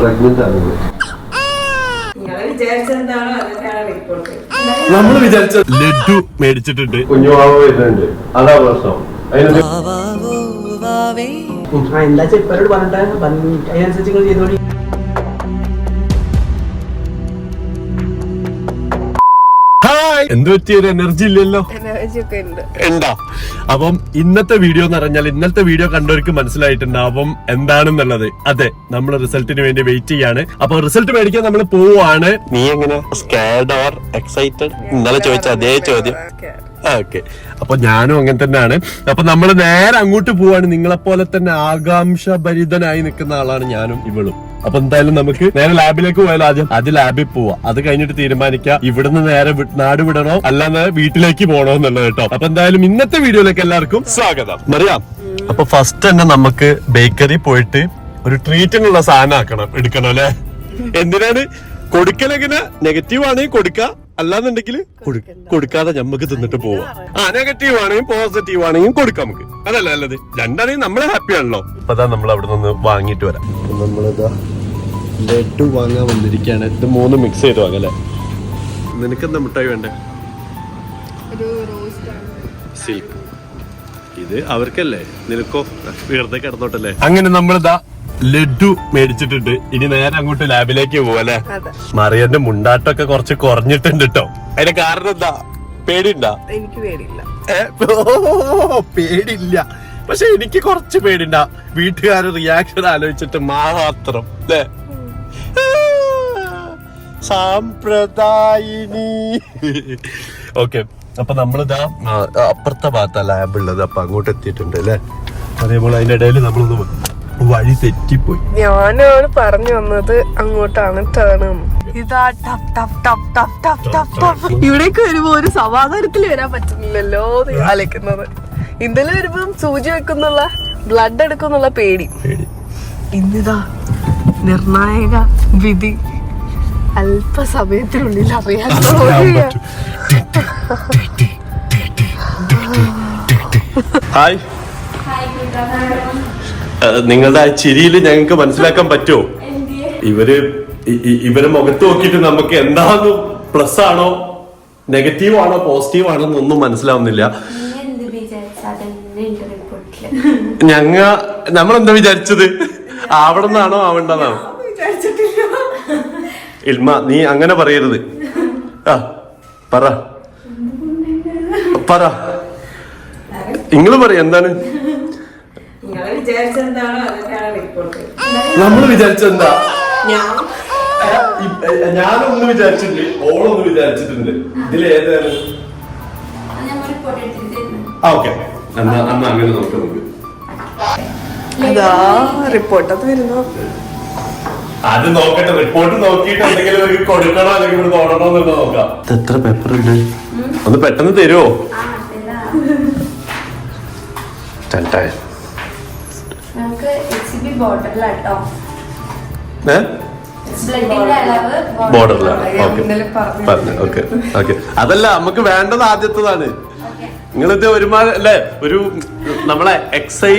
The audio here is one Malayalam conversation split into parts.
പ്രഗ്നന്റ് റിപ്പോർട്ട് നമ്മൾ വിചാരിച്ച ലഡു മേടിച്ചിട്ടുണ്ട്. കുഞ്ഞുമാവ് വരുന്നുണ്ട്. അതാ പ്രശ്നം. അതിന് എന്താ ചെപ്പരോട് പറഞ്ഞിട്ട് അതിനനുസരിച്ച് നിങ്ങൾ ചെയ്തോളി. എന്ത് പറ്റിയ ഒരു എനർജി ഇല്ലല്ലോ? ഉണ്ടാ. അപ്പം ഇന്നത്തെ വീഡിയോ എന്ന് പറഞ്ഞാൽ ഇന്നത്തെ വീഡിയോ കണ്ടവർക്ക് മനസ്സിലായിട്ടുണ്ടാവും. എന്താണെന്നുള്ളത്. അതെ നമ്മൾ റിസൾട്ടിന് വേണ്ടി വെയിറ്റ് ചെയ്യാണ്. അപ്പൊ റിസൾട്ട് മേടിക്കാൻ നമ്മൾ പോവാണ്. നീ എങ്ങനെ? സ്കാഡ് ഓർ എക്സൈറ്റഡ് ഇന്നലെ ചോദിച്ച അതേ ചോദ്യം. ഓക്കെ അപ്പൊ ഞാനും അങ്ങനെ തന്നെയാണ്. അപ്പൊ നമ്മൾ നേരെ അങ്ങോട്ട് പോവാണ്. നിങ്ങളെപ്പോലെ തന്നെ ആകാംക്ഷ ഭരിതനായി നിൽക്കുന്ന ആളാണ് ഞാനും ഇവളും. അപ്പൊ എന്തായാലും നമുക്ക് നേരെ ലാബിലേക്ക് പോയാലോ ആദ്യം? അത് ലാബിൽ പോവാ. അത് കഴിഞ്ഞിട്ട് തീരുമാനിക്കാം. ഇവിടുന്ന് നേരെ നാട് വിടണോ? അല്ലാതെ വീട്ടിലേക്ക് പോകണോ എന്നുള്ളത് കേട്ടോ. അപ്പൊ എന്തായാലും ഇന്നത്തെ വീഡിയോയിലേക്ക് എല്ലാവർക്കും സ്വാഗതം. അറിയാം അപ്പൊ ഫസ്റ്റ് തന്നെ നമുക്ക് ബേക്കറി പോയിട്ട് ഒരു ട്രീറ്റിനുള്ള സാധനം ആക്കണം. എടുക്കണം അല്ലെ? എന്തിനാണ്? കൊടുക്കലെങ്ങനെ നെഗറ്റീവ് ആണെങ്കിൽ കൊടുക്ക. അല്ലാന്നുണ്ടെങ്കിൽ കൊടുക്കാതെ നമുക്ക് തിന്നിട്ട് പോവാ. ആ നെഗറ്റീവ് ആണെങ്കിൽ പോസിറ്റീവ് ആണെങ്കിൽ കൊടുക്കാം നമുക്ക്. അതല്ല നല്ലത്. രണ്ടാണെങ്കിൽ നമ്മളെ ഹാപ്പി ആണല്ലോ. അപ്പൊ അതാ നമ്മൾ അവിടെ നിന്ന് വാങ്ങിയിട്ട് വരാം. നമ്മളിതാ ലഡു വാങ്ങാൻ വന്നിരിക്കുകയാണ്. ഇത് മൂന്ന് മിക്സ് ചെയ്ത് വാങ്ങല്ലേ നിനക്ക് എന്താ മിഠായി വേണ്ടേ? സിൽക്ക് ഇത് അവർക്കല്ലേ? നിനക്കോ? വെറുതെ കിടന്നോട്ടല്ലേ? അങ്ങനെ നമ്മളിതാ ലഡു മേടിച്ചിട്ടുണ്ട്. ഇനി നേരെ അങ്ങോട്ട് ലാബിലേക്ക് പോവല്ലേ. മറിയന്റെ മുണ്ടാട്ടൊക്കെ കുറച്ച് കുറഞ്ഞിട്ടുണ്ട് കേട്ടോ അതിന്റെ കാരണം എന്താ? പേടിണ്ടാ എനിക്ക് പേടിയില്ല. പേടില്ല പക്ഷെ എനിക്ക് കുറച്ച് പേടിണ്ട വീട്ടുകാരുടെ റിയാക്ഷൻ ആലോചിച്ചിട്ട് മാത്രം. അല്ലേ സാമ്പ്രദായിനി. ഓക്കെ. അപ്പൊ നമ്മളിതാ അപ്പുറത്തെ ഭാഗത്താ ലാബ് ഉള്ളത്. അപ്പൊ അങ്ങോട്ട് എത്തിയിട്ടുണ്ട് അല്ലേ അതേപോലെ അതിന്റെ ഇടയിൽ നമ്മളൊന്ന് വഴി തെറ്റിപ്പോയി. ഞാനാണ് പറഞ്ഞു വന്നത്. അങ്ങോട്ടാണ് ടേണും ഇതാ ടപ് ടപ് ടപ് ടപ് ടപ് ടപ് ടപ് ഇവിടേക്ക് വരുമ്പോ ഒരു സമാധാനത്തിൽ വരാൻ പറ്റുന്നില്ലല്ലോ എന്ന് ആലോചിക്കുന്നത്. ഇന്നലെ വരുമ്പോ സൂചി വെക്കുന്നുള്ള ബ്ലഡ് എടുക്കുന്നുള്ള പേടി. ഇന്നിതാ നിർണായക വിധി. അല്പസമയത്തിനുള്ളിൽ അറിയാൻ. ഹായ്. നിങ്ങളുടെ ആ ചിരിയിൽ ഞങ്ങൾക്ക് മനസ്സിലാക്കാൻ പറ്റുമോ ഇവർ ഇവരെ മുഖത്ത് നോക്കിയിട്ട് നമുക്ക് എന്താന്ന് പ്ലസ് ആണോ നെഗറ്റീവ് ആണോ പോസിറ്റീവ് ആണോ എന്നൊന്നും മനസ്സിലാവുന്നില്ല ഞങ്ങ നമ്മളെന്താ വിചാരിച്ചത്? അവിടെ നിന്നാണോ ആവണ്ടെന്നാണോ ഇൽമ നീ അങ്ങനെ പറയരുത്. ആ പറ. പറ. നിങ്ങൾ പറ എന്താണ് നിങ്ങൾ വിചാരിച്ചെന്താണോ അതൊക്കെയാണ് റിപ്പോർട്ട് നമ്മൾ വിചാരിച്ചെന്താ? ഞാൻ? ഞാനൊന്ന് വിചാരിച്ചിട്ടുണ്ട് ഓളൊന്ന് വിചാരിച്ചിട്ടുണ്ട് ഇതിൽ ഏതാണ് തരുന്നു ആ ഓക്കെ. എന്നാ അന്ന് അങ്ങനെ നോക്കാം നമുക്ക്. അതാ റിപ്പോർട്ട് അത് വരുന്നു. അത് നോക്കട്ടെ. റിപ്പോർട്ട് നോക്കിയിട്ട് എന്തെങ്കിലും ഒരു കൊടുക്കണോ അല്ലെങ്കിൽ ഇവിടെ തോടണോ എന്നുള്ള നോക്കാം. എത്ര പേപ്പർ ഉണ്ട്? ഒന്ന് പെട്ടെന്ന് തരുമോ ആ എച്ച് ബി ബോർഡറിലാട്ടോ ബോർഡറിലാണ് ഓക്കെ ഓക്കെ ഓക്കെ അതല്ല നമുക്ക് വേണ്ടത് ആദ്യത്തതാണ്. നിങ്ങളിത് ഒരുമാതിരി അല്ലേ ഒരു നമ്മളെ എക്സൈ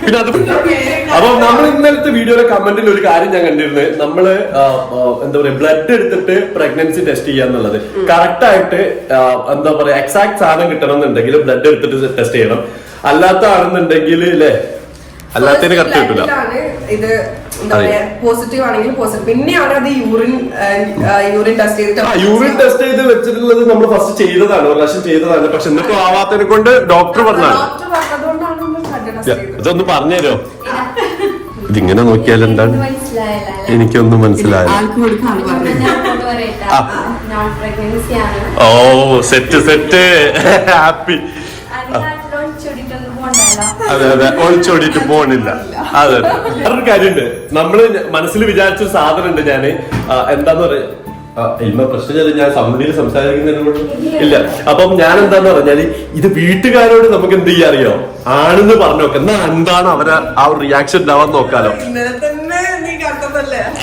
പിന്നെ അത് അപ്പൊ നമ്മൾ ഇന്നലത്തെ വീഡിയോയിലെ കമന്റിൽ ഒരു കാര്യം ഞാൻ കണ്ടിരുന്നത് നമ്മൾ എന്താ പറയാ ബ്ലഡ് എടുത്തിട്ട് പ്രഗ്നൻസി ടെസ്റ്റ് ചെയ്യാന്നുള്ളത് കറക്റ്റ് ആയിട്ട് എന്താ പറയാ എക്സാക്ട് സാധനം കിട്ടണം എന്നുണ്ടെങ്കിൽ ബ്ലഡ് എടുത്തിട്ട് ടെസ്റ്റ് ചെയ്യണം. അല്ലാത്ത ആണെന്നുണ്ടെങ്കിൽ അല്ലേ അല്ലാത്തതിന് കറക്റ്റ് കിട്ടില്ല ബ്ലഡിലാണ് ഇത് എന്താ പറയാ പോസിറ്റീവ് ആണെങ്കിൽ പോസിറ്റീവ് പിന്നെയാണ് അത് യൂറിൻ യൂറിൻ ടെസ്റ്റ് ചെയ്തിട്ട് യൂറിൻ ടെസ്റ്റ് ചെയ്ത് വെച്ചിട്ടുള്ളത് നമ്മൾ ഫസ്റ്റ് ചെയ്തതാണ് ഒരു പ്രാവശ്യം ചെയ്തതാണ്. പക്ഷെ എന്നിട്ടും ആവാത്തതിനെ കൊണ്ട് ഡോക്ടർ പറഞ്ഞാണ് ഇതൊന്ന് പറഞ്ഞുതരോ? ഇതിങ്ങനെ നോക്കിയാൽ എന്താണ്? എനിക്കൊന്നും മനസ്സിലായില്ല. ഓ സെറ്റ് സെറ്റ് ഹാപ്പി അതെ അതെ. ഒളിച്ചോടിയിട്ട് പോണില്ല. അതെ അതെ. വേറൊരു കാര്യമുണ്ട്. നമ്മൾ മനസ്സിൽ വിചാരിച്ച സാധനം ഉണ്ട് ഞാൻ എന്താന്ന് പറയാ? ഇന്ന പ്രശ്നം ഞാൻ- ഞാൻ സമിതിയിൽ സംസാരിക്കുന്നതിനോട് ഇല്ല. അപ്പം ഞാൻ എന്താന്ന് പറഞ്ഞാൽ ഇത് വീട്ടുകാരോട് നമുക്ക് എന്ത് ചെയ്യാൻ അറിയോ? ആണെന്ന് പറഞ്ഞു നോക്കാം. എന്നാ എന്താണ് അവരെ ആ ഒരു റിയാക്ഷൻ ഉണ്ടാവാൻ നോക്കാലോ?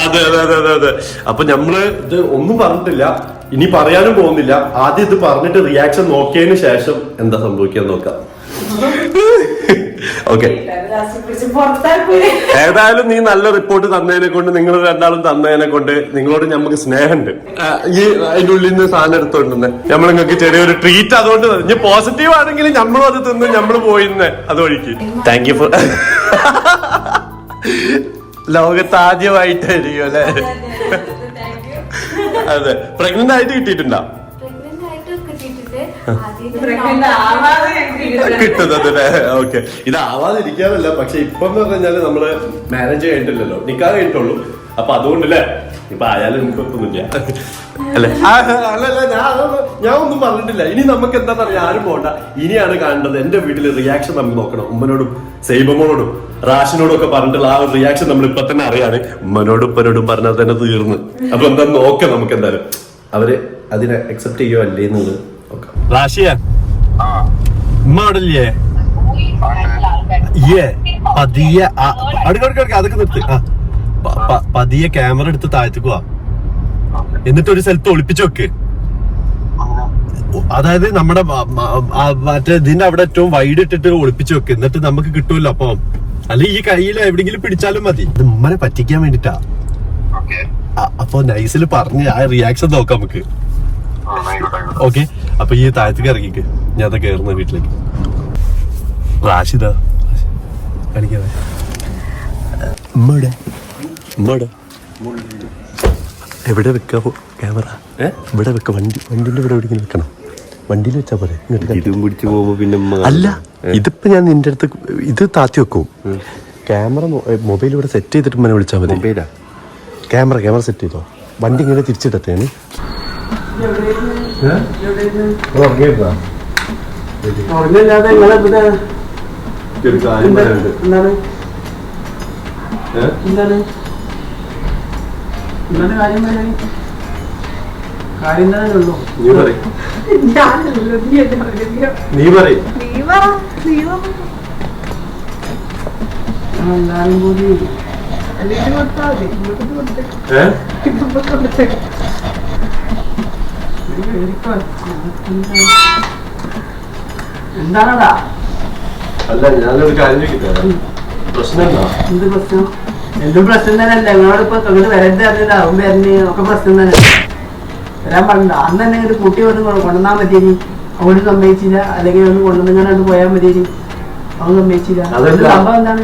അതെ അതെ അതെ അതെ അതെ. അപ്പൊ നമ്മൾ ഇത് ഒന്നും പറഞ്ഞിട്ടില്ല. ഇനി പറയാനും പോകുന്നില്ല. ആദ്യം ഇത് പറഞ്ഞിട്ട് റിയാക്ഷൻ നോക്കിയതിന് ശേഷം എന്താ സംഭവിക്കാൻ നോക്കാം. ഓക്കെ ഏതായാലും നീ നല്ല റിപ്പോർട്ട് തന്നതിനെ കൊണ്ട് നിങ്ങൾ രണ്ടാളും തന്നതിനെ കൊണ്ട് നിങ്ങളോട് നമുക്ക് സ്നേഹമുണ്ട്. ഈ അതിന്റെ ഉള്ളിൽ നിന്ന് സാധനം എടുത്തോണ്ടെന്ന് നമ്മൾ നിങ്ങൾക്ക് ചെറിയൊരു ട്രീറ്റ് അതുകൊണ്ട് ഇനി പോസിറ്റീവ് ആണെങ്കിൽ നമ്മളും അത് തിന്ന് നമ്മൾ പോയിന്ന് അത് വഴിക്ക് താങ്ക് യു ഫോർ ലോകത്ത് ആദ്യമായിട്ടായിരിക്കും അല്ലെ? അതെ പ്രഗ്നന്റ് ആയിട്ട് കിട്ടിയിട്ടുണ്ടോ? പ്രഗ്നന്റ് ആയിട്ട് കിട്ടിയിട്ടുണ്ട്. കിട്ടുന്നത് ഓക്കെ. ഇത് ആവാതിരിക്കാനല്ല പക്ഷെ ഇപ്പം എന്ന് പറഞ്ഞാൽ നമ്മൾ മാനേജ് കഴിഞ്ഞിട്ടില്ലല്ലോ. നിക്കാതെ കഴിഞ്ഞിട്ടുള്ളൂ. അപ്പൊ അതുകൊണ്ടല്ലേ? ഇപ്പൊ ആയാലും എനിക്ക് ഒന്നുമില്ല അല്ലെ? അല്ലല്ല ഞാൻ ഞാൻ ഒന്നും പറഞ്ഞിട്ടില്ല. ഇനി നമുക്ക് എന്താ പറയാ? ആരും പോണ്ട. ഇനിയാണ് കാണേണ്ടത് എന്റെ വീട്ടിൽ റിയാക്ഷൻ നമ്മൾ നോക്കണം. ഉമ്മനോടും സൈബമ്മോടും റാഷിനോടും ഒക്കെ പറഞ്ഞിട്ടുള്ള ആ ഒരു റിയാക്ഷൻ നമ്മൾ ഇപ്പൊ തന്നെ അറിയാണ്. ഉമ്മനോടും ഉപ്പനോടും പറഞ്ഞാൽ തന്നെ തീർന്ന്. അപ്പൊ എന്താ നോക്കാം നമുക്ക് എന്തായാലും. അവർ അതിനെ അക്സെപ്റ്റ് ചെയ്യോ അല്ലേ എന്നുള്ളത്. റാഷിയ ഉമ്മ ഏ പതിയെ. ആ, അടുക്ക അടുക്ക അടുക്ക. അതൊക്കെ നിർത്തി. ആ. പതിയെ ക്യാമറ എടുത്ത് താഴ്ത്തിക്ക് വാ. എന്നിട്ട് ഒരു സ്ഥലത്ത് ഒളിപ്പിച്ചു വെക്ക്. അതായത് നമ്മുടെ മറ്റേ ഇതിന്റെ അവിടെ ഏറ്റവും വൈഡ് ഇട്ടിട്ട് ഒളിപ്പിച്ചു വെക്ക്. എന്നിട്ട് നമുക്ക് കിട്ടുമല്ലോ അപ്പം. അല്ലെ ഈ കയ്യിൽ എവിടെങ്കിലും പിടിച്ചാലും മതി. ഇത് ഉമ്മനെ പറ്റിക്കാൻ വേണ്ടിട്ടാ. അപ്പൊ നൈസിൽ പറഞ്ഞ് ആ റിയാക്ഷൻ നോക്കാം നമുക്ക്. ഓക്കെ അപ്പൊ ഈ താഴത്തേക്ക് ഇറങ്ങിക്ക്. ഞാൻ അത് കയറുന്ന വീട്ടിലേക്ക്. റാഷിദ കാണിക്കാതെ എവിടെ വെക്കാവോ ക്യാമറ? ഇവിടെ വെക്ക. വണ്ടി വണ്ടിന്റെ ഇവിടെ എവിടെയെങ്കിലും വെക്കണം. വണ്ടിയിൽ വെച്ചാ പോലെ ഇതും പിടിച്ചു പോകുമ്പോ പിന്നെ അല്ല ഇതിപ്പോ ഞാൻ നിന്റെ അടുത്ത് ഇത് താത്തി വെക്കും. ക്യാമറ മൊബൈൽ ഇവിടെ സെറ്റ് ചെയ്തിട്ട് ഉമ്മനെ വിളിച്ചാൽ മതി. മൊബൈലാ? ക്യാമറ ക്യാമറ സെറ്റ് ചെയ്തോ? വണ്ടി ഇങ്ങനെ തിരിച്ചിടത്തേന് നീ പറയും. എല്ലാരും കൂടി. കൊടുത്താൽ മതി. കൊടുത്തേ. എന്താണടാ? അല്ല ഞാനൊരു കാര്യം ചോദിക്കട്ടെ? പ്രശ്നം എന്താ എന്ത് പ്രശ്നം? എന്തും പ്രശ്നം തന്നെയല്ല നിങ്ങളോട് ഇപ്പൊ വരരുത് അവൻ ഒക്കെ പ്രശ്നം തന്നെ. വരാൻ പാടില്ല. അന്ന് തന്നെ ഇങ്ങോട്ട് കൂട്ടി വന്ന് കൊണ്ടുവന്നാ മതി ഇനി അവന് സമ്മതിച്ചില്ല. അല്ലെങ്കിൽ ഒന്ന് കൊണ്ടുവന്നിങ്ങനെ പോയാൽ ഇനി അവൻ സമ്മതിച്ചില്ല. സംഭവം എന്താണ്?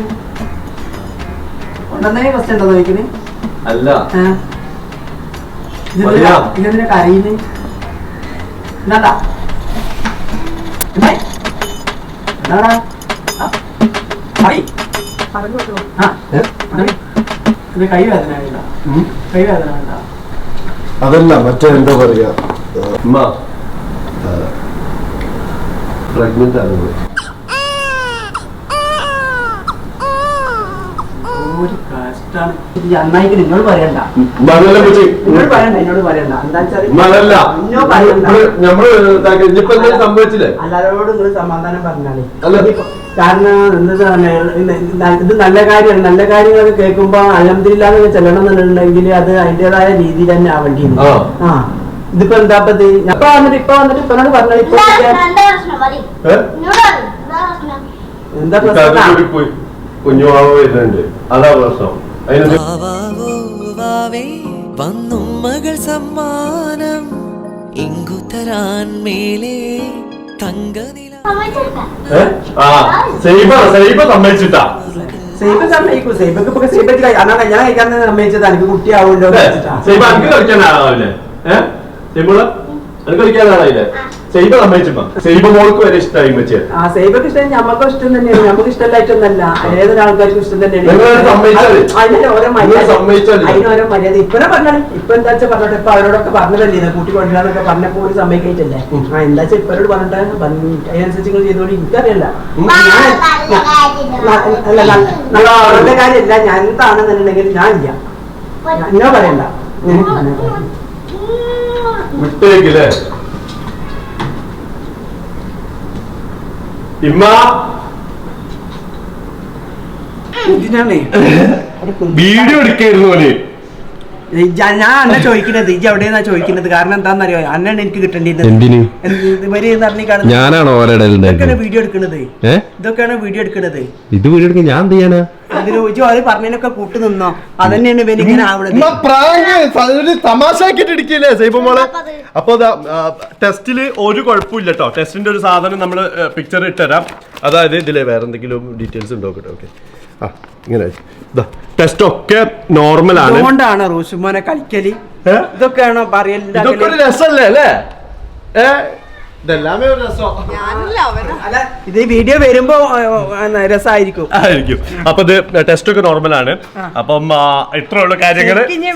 കൊണ്ടുവന്നേ പ്രശ്നം ഉണ്ടോ അല്ല. ഇതെന്തിനാ കരയുന്നേ? ആ, പറയ്. പറഞ്ഞു കൊടുത്തു ആ, ഇത് കൈ വേദന വേണ്ട കൈ വേദന വേണ്ട അതല്ല മറ്റേ എന്താ പറയാ? അമ്മ പ്രഗ്നന്റ് ആണ് ഒരു നിങ്ങൾ പറയണ്ട. നിങ്ങൾ പറയണ്ട എന്നോട് പറയണ്ട. എന്താ സംഭവിച്ചില്ലേ? നിങ്ങൾ സമാധാനം പറഞ്ഞാലേ. കാരണം ഇത് നല്ല കാര്യമാണ്. നല്ല കാര്യങ്ങൾ കേൾക്കുമ്പോ അലഹമില്ലാന്ന് ചെല്ലണം എന്നുണ്ടെങ്കിൽ അത് അതിന്റേതായ രീതിയിൽ തന്നെ ആവേണ്ടി. ആ. ഇതിപ്പോ എന്താ ഇപ്പൊ ഇത്? ഇപ്പൊ വന്നിട്ട് ഇപ്പൊ വന്നിട്ട് ഇപ്പനോട് പറഞ്ഞാൽ ഇപ്പൊ? എന്താ കാര്യം പ്രശ്നം. കുഞ്ഞു വരുന്നുണ്ട്. അതാ പ്രശ്നം. വന്നു മകൾ സമ്മാനം. മേലെ അന്നാ കല്യാണം കഴിക്കാൻ തന്നെ സമ്മതിച്ചത്. എനിക്ക് കുട്ടിയാവുമല്ലോ സൈബ സൈബ മോൾക്ക് വരെ ഇഷ്ടമായി ആ സൈബക്ക് ഇഷ്ടം ഞമ്മക്കും ഇഷ്ടം തന്നെയാണ്. നമുക്ക് ഇഷ്ടമല്ലായിട്ടൊന്നല്ല ഏതൊരാൾക്കാർക്കും ഇഷ്ടം തന്നെയാണ്. അതിന് ഓരോ മര്യാദ നിങ്ങൾ സമ്മതിച്ചാൽ? അതിന് ഓരോ മര്യാദ. ഇപ്പഴേ പറഞ്ഞാൽ ഇപ്പൊ എന്താ വെച്ചാൽ പറഞ്ഞോട്ടെ ഇപ്പൊ അവരോടൊക്കെ പറഞ്ഞതല്ലേ ഇത്? കൂട്ടി കൊണ്ടുവരാന്നൊക്കെ പറഞ്ഞപ്പോ ഒരു ആ എന്താ വെച്ചാൽ ഇപ്പരോട് പറഞ്ഞിട്ട് പറഞ്ഞ് അതിനനുസരിച്ച് നിങ്ങൾ ചെയ്തോളി. എനിക്കറിയില്ല. ഞാൻ- ഞാൻ- അല്ല നല്ല അവരുടെ കാര്യമില്ല. ഞാൻ എന്താണെന്നുണ്ടെങ്കിൽ ഞാൻ ഇല്ല. പറയണ്ട. വിട്ടേക്കില്ലേ ഇമ്മ? വീഡിയോ എടുക്കായിരുന്നു ഇജ്ജ- ഞാൻ അന്നെ ചോദിക്കുന്നത് ഇജ്ജ് എവിടെയെന്നാ ചോദിക്കുന്നത്? കാരണം എന്താണെന്നറിയോ അന്നാണ് എനിക്ക് കിട്ടേണ്ടിയിരുന്നത്. ഞാനാണോ ഇതൊക്കെയാണ് വീഡിയോ എടുക്കുന്നത്. ഇതൊക്കെയാണ് വീഡിയോ എടുക്കുന്നത്. ഇത് വീഡിയോ എടുക്കാൻ ഞാൻ എന്ത് ചെയ്യാനാ? പറഞ്ഞതിനൊക്കെ കൂട്ടു നിന്നോ? അതന്നെയാണ് ആവണത്. അപ്പൊ ടെസ്റ്റിൽ ഒരു കുഴപ്പമില്ല കേട്ടോ ടെസ്റ്റിന്റെ ഒരു സാധനം നമ്മൾ പിക്ചർ ഇട്ടുതരാം അതായത് ഇതിലെ വേറെന്തെങ്കിലും ഡീറ്റെയിൽസ് ഉണ്ടോ? ഓക്കെ. ആ ഇങ്ങനെ. ടെസ്റ്റ് ഒക്കെ നോർമൽ ആണ്. അതുകൊണ്ടാണ് റോഷുമോനെ കളിക്കൽ? ഇതൊക്കെയാണോ പറയലിന്റെ ഇതൊക്കെ ഒരു രസമല്ലേ അല്ലേ? ഏ? ഇതെല്ലാമേ ഒരു രസം. ഞാനല്ല അവനാ. അല്ല ഇത് വീഡിയോ വരുമ്പോ രസമായിരിക്കും ആയിരിക്കും. അപ്പൊ ഇത് ടെസ്റ്റ് ഒക്കെ നോർമൽ ആണ്. അപ്പം ആ, ഇത്രേ കാര്യങ്ങൾ കാര്യങ്ങൾ. ശരിക്കും ഇനി-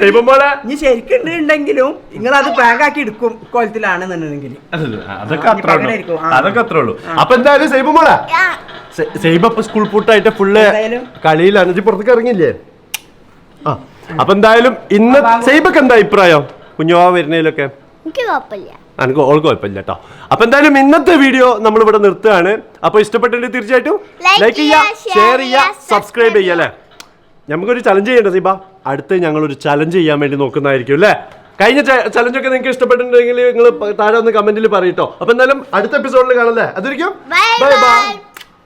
ശരിക്കും ഉണ്ടെങ്കിലും നിങ്ങൾ അത് പ്രാങ്ക് ആക്കി എടുക്കും കോലത്തിലാണെന്നുണ്ടെങ്കിൽ. അല്ലല്ല, അതൊക്കെ അത്രേ ഉള്ളൂ. പകരമായിരിക്കും. ആ. അതൊക്കെ അത്രേ ഉള്ളൂ. അപ്പൊ എന്തായാലും സൈബ മോളെ. സെ- സൈബ സ്കൂൾ പൂട്ടായിട്ട് ഫുള്ള് എന്തായാലും- കളിയിലാണ് പുറത്തേക്ക് ഇറങ്ങില്ലേ ആ. അപ്പൊ എന്തായാലും ഇന്ന് സൈബക്ക് എന്താ അഭിപ്രായം? കുഞ്ഞുവാ വരുന്നതിലൊക്കെ? എനിക്ക് കുഴപ്പമില്ല. എനിക്ക് ഓൾ കുഴപ്പമില്ല കേട്ടോ അപ്പൊ എന്തായാലും ഇന്നത്തെ വീഡിയോ നമ്മൾ ഇവിടെ നിർത്തുകയാണ്. അപ്പൊ ഇഷ്ടപ്പെട്ടെങ്കിൽ തീർച്ചയായിട്ടും ലൈക്ക് ചെയ്യുക ഷെയർ ചെയ്യുക സബ്സ്ക്രൈബ് ചെയ്യുക അല്ലേ നമുക്കൊരു ചലഞ്ച് ചെയ്യേണ്ടത് ഇപ്പൊ അടുത്ത് ഞങ്ങൾ ഒരു ചലഞ്ച് ചെയ്യാൻ വേണ്ടി നോക്കുന്നതായിരിക്കും അല്ലേ? കഴിഞ്ഞ ചലഞ്ച് ഒക്കെ നിങ്ങൾക്ക് ഇഷ്ടപ്പെട്ടിട്ടുണ്ടെങ്കിൽ നിങ്ങൾ താഴെ ഒന്ന് കമന്റിൽ പറയട്ടോ അപ്പൊ എന്തായാലും അടുത്ത എപ്പിസോഡിൽ കാണല്ലേ അതിരിക്കും ബൈ ബൈ.